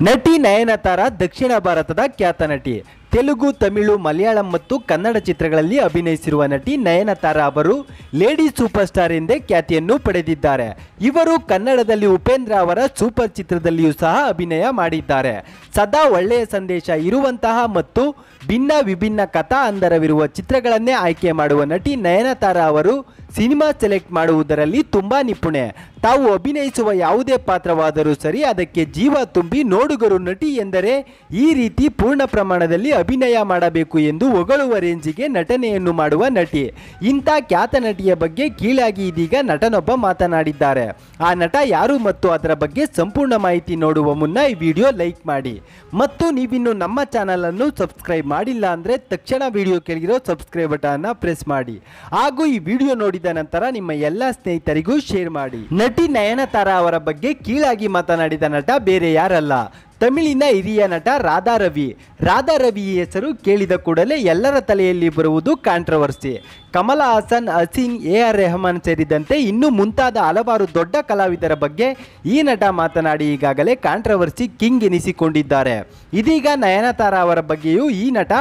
ನಟಿ ನಯನತಾರ ದಕ್ಷಿಣ ಭಾರತದ ಖ್ಯಾತ ನಟಿ. ತೆಲುಗು, ತಮಿಳು, ಮಲಯಾಳಂ ಮತ್ತು ಕನ್ನಡ ಚಿತ್ರಗಳಲ್ಲಿ ಅಭಿನಯಿಸಿರುವ ನಟಿ ನಯನತಾರ ಅವರು ಲೇಡಿ ಸೂಪರ್ ಸ್ಟಾರ್ ಎಂದೇ ಖ್ಯಾತಿಯನ್ನು ಪಡೆದಿದ್ದಾರೆ. ಇವರು ಕನ್ನಡದಲ್ಲಿ ಉಪೇಂದ್ರ ಅವರ ಸೂಪರ್ ಚಿತ್ರದಲ್ಲಿಯೂ ಸಹ ಅಭಿನಯ ಮಾಡಿದ್ದಾರೆ. ಸದಾ ಒಳ್ಳೆಯ ಸಂದೇಶ ಇರುವಂತಹ ಮತ್ತು ಭಿನ್ನ ವಿಭಿನ್ನ ಕಥಾ ಅಂದರವಿರುವ ಚಿತ್ರಗಳನ್ನೇ ಆಯ್ಕೆ ಮಾಡುವ ನಟಿ ನಯನತಾರ ಅವರು ಸಿನಿಮಾ ಸೆಲೆಕ್ಟ್ ಮಾಡುವುದರಲ್ಲಿ ತುಂಬಾ ನಿಪುಣೆ. ತಾವು ಅಭಿನಯಿಸುವ ಯಾವುದೇ ಪಾತ್ರವಾದರೂ ಸರಿ ಅದಕ್ಕೆ ಜೀವ ತುಂಬಿ ನೋಡುಗರು ನಟಿ ಎಂದರೆ ಈ ರೀತಿ ಪೂರ್ಣ ಪ್ರಮಾಣದಲ್ಲಿ ಅಭಿನಯ ಮಾಡಬೇಕು ಎಂದು ಹೊಗಳುವ ರೇಂಜಿಗೆ ನಟನೆಯನ್ನು ಮಾಡುವ ನಟಿ. ಇಂಥ ಖ್ಯಾತ ನಟಿಯ ಬಗ್ಗೆ ಕೀಳಾಗಿ ಇದೀಗ ನಟನೊಬ್ಬ ಮಾತನಾಡಿದ್ದಾರೆ. ಆ ನಟ ಯಾರು ಮತ್ತು ಅದರ ಬಗ್ಗೆ ಸಂಪೂರ್ಣ ಮಾಹಿತಿ ನೋಡುವ ಮುನ್ನ ಈ ವಿಡಿಯೋ ಲೈಕ್ ಮಾಡಿ. ಮತ್ತು ನೀವಿನ್ನು ನಮ್ಮ ಚಾನಲನ್ನು ಸಬ್ಸ್ಕ್ರೈಬ್ ಮಾಡಿಲ್ಲ ಅಂದರೆ ತಕ್ಷಣ ವಿಡಿಯೋ ಕೆಳಗಿರೋ ಸಬ್ಸ್ಕ್ರೈಬ್ ಬಟನ್ನ ಪ್ರೆಸ್ ಮಾಡಿ. ಹಾಗೂ ಈ ವಿಡಿಯೋ ನೋಡಿದ ನಂತರ ನಿಮ್ಮ ಎಲ್ಲ ಸ್ನೇಹಿತರಿಗೂ ಶೇರ್ ಮಾಡಿ. ನಟಿ ನಯನತಾರ ಅವರ ಬಗ್ಗೆ ಕೀಳಾಗಿ ಮಾತನಾಡಿದ ನಟ ಬೇರೆ ಯಾರಲ್ಲ. ತಮಿಳಿನ ಹಿರಿಯ ನಟ ರಾಧಾ ರವಿ. ರಾಧಾ ರವಿ ಹೆಸರು ಕೇಳಿದ ಕೂಡಲೇ ಎಲ್ಲರ ತಲೆಯಲ್ಲಿ ಬರುವುದು controversy Kamal Haasan, Haseen, A R Rahman ಸೇರಿದಂತೆ ಇನ್ನೂ ಮುಂತಾದ ಹಲವಾರು ದೊಡ್ಡ ಕಲಾವಿದರ ಬಗ್ಗೆ ಈ ನಟ ಮಾತನಾಡಿ ಈಗಾಗಲೇ ಕಾಂಟ್ರವರ್ಸಿ ಕಿಂಗ್ ಎನಿಸಿಕೊಂಡಿದ್ದಾರೆ ಇದೀಗ ನಯನತಾರ ಅವರ ಬಗ್ಗೆಯೂ ಈ ನಟ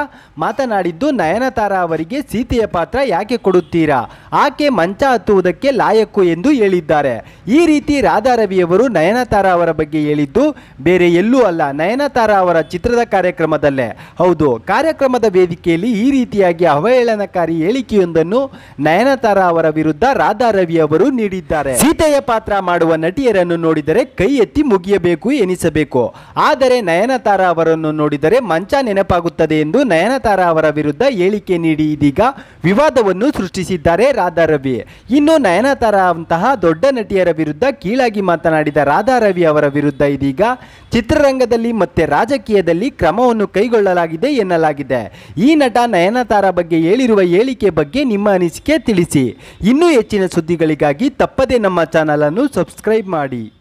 ಮಾತನಾಡಿದ್ದು, ನಯನತಾರ ಅವರಿಗೆ ಸೀತೆಯ ಪಾತ್ರ ಯಾಕೆ ಕೊಡುತ್ತೀರಾ? ಆಕೆ ಮಂಚ ಹತ್ತುವುದಕ್ಕೆ ಲಾಯಕ್ಕು ಎಂದು ಹೇಳಿದ್ದಾರೆ. ಈ ರೀತಿ ರಾಧಾ ರವಿಯವರು ನಯನತಾರ ಅವರ ಬಗ್ಗೆ ಹೇಳಿದ್ದು, ಬೇರೆ ಎಲ್ಲೂ ಅಲ್ಲ, ನಯನತಾರ ಅವರ ಚಿತ್ರದ ಕಾರ್ಯಕ್ರಮದಲ್ಲೇ. ಹೌದು, ಕಾರ್ಯಕ್ರಮದ ವೇದಿಕೆಯಲ್ಲಿ ಈ ರೀತಿಯಾಗಿ ಅವಹೇಳನಕಾರಿ ಹೇಳಿಕೆಯೊಂದನ್ನು ನಯನತಾರ ಅವರ ವಿರುದ್ಧ ರಾಧಾ ರವಿ ಅವರು ನೀಡಿದ್ದಾರೆ. ಸೀತೆಯ ಪಾತ್ರ ಮಾಡುವ ನಟಿಯರನ್ನು ನೋಡಿದರೆ ಕೈ ಎತ್ತಿ ಮುಗಿಯಬೇಕು ಎನಿಸಬೇಕು. ಆದರೆ ನಯನತಾರ ಅವರನ್ನು ನೋಡಿದರೆ ಮಂಚ ನೆನಪಾಗುತ್ತದೆ ಎಂದು ನಯನತಾರ ಅವರ ವಿರುದ್ಧ ಹೇಳಿಕೆ ನೀಡಿ ಇದೀಗ ವಿವಾದವನ್ನು ಸೃಷ್ಟಿಸಿದ್ದಾರೆ ರಾಧಾ ರವಿ. ಇನ್ನು ನಯನತಾರ ಅಂತಹ ದೊಡ್ಡ ನಟಿಯರ ವಿರುದ್ಧ ಕೀಳಾಗಿ ಮಾತನಾಡಿದ ರಾಧಾ ರವಿ ಅವರ ವಿರುದ್ಧ ಇದೀಗ ಚಿತ್ರರಂಗದಲ್ಲಿ ಮತ್ತೆ ರಾಜಕೀಯದಲ್ಲಿ ಕ್ರಮವನ್ನು ಕೈಗೊಳ್ಳಲಾಗಿದೆ ಎನ್ನಲಾಗಿದೆ. ಈ ನಟ ನಯನತಾರ ಬಗ್ಗೆ ಹೇಳಿರುವ ಹೇಳಿಕೆ ಬಗ್ಗೆ ನಿಮ್ಮ ಅನಿಸಿಕೆ ತಿಳಿಸಿ. ಇನ್ನೂ ಹೆಚ್ಚಿನ ಸುದ್ದಿಗಳಿಗಾಗಿ ತಪ್ಪದೇ ನಮ್ಮ ಚಾನಲನ್ನು ಸಬ್ಸ್ಕ್ರೈಬ್ ಮಾಡಿ.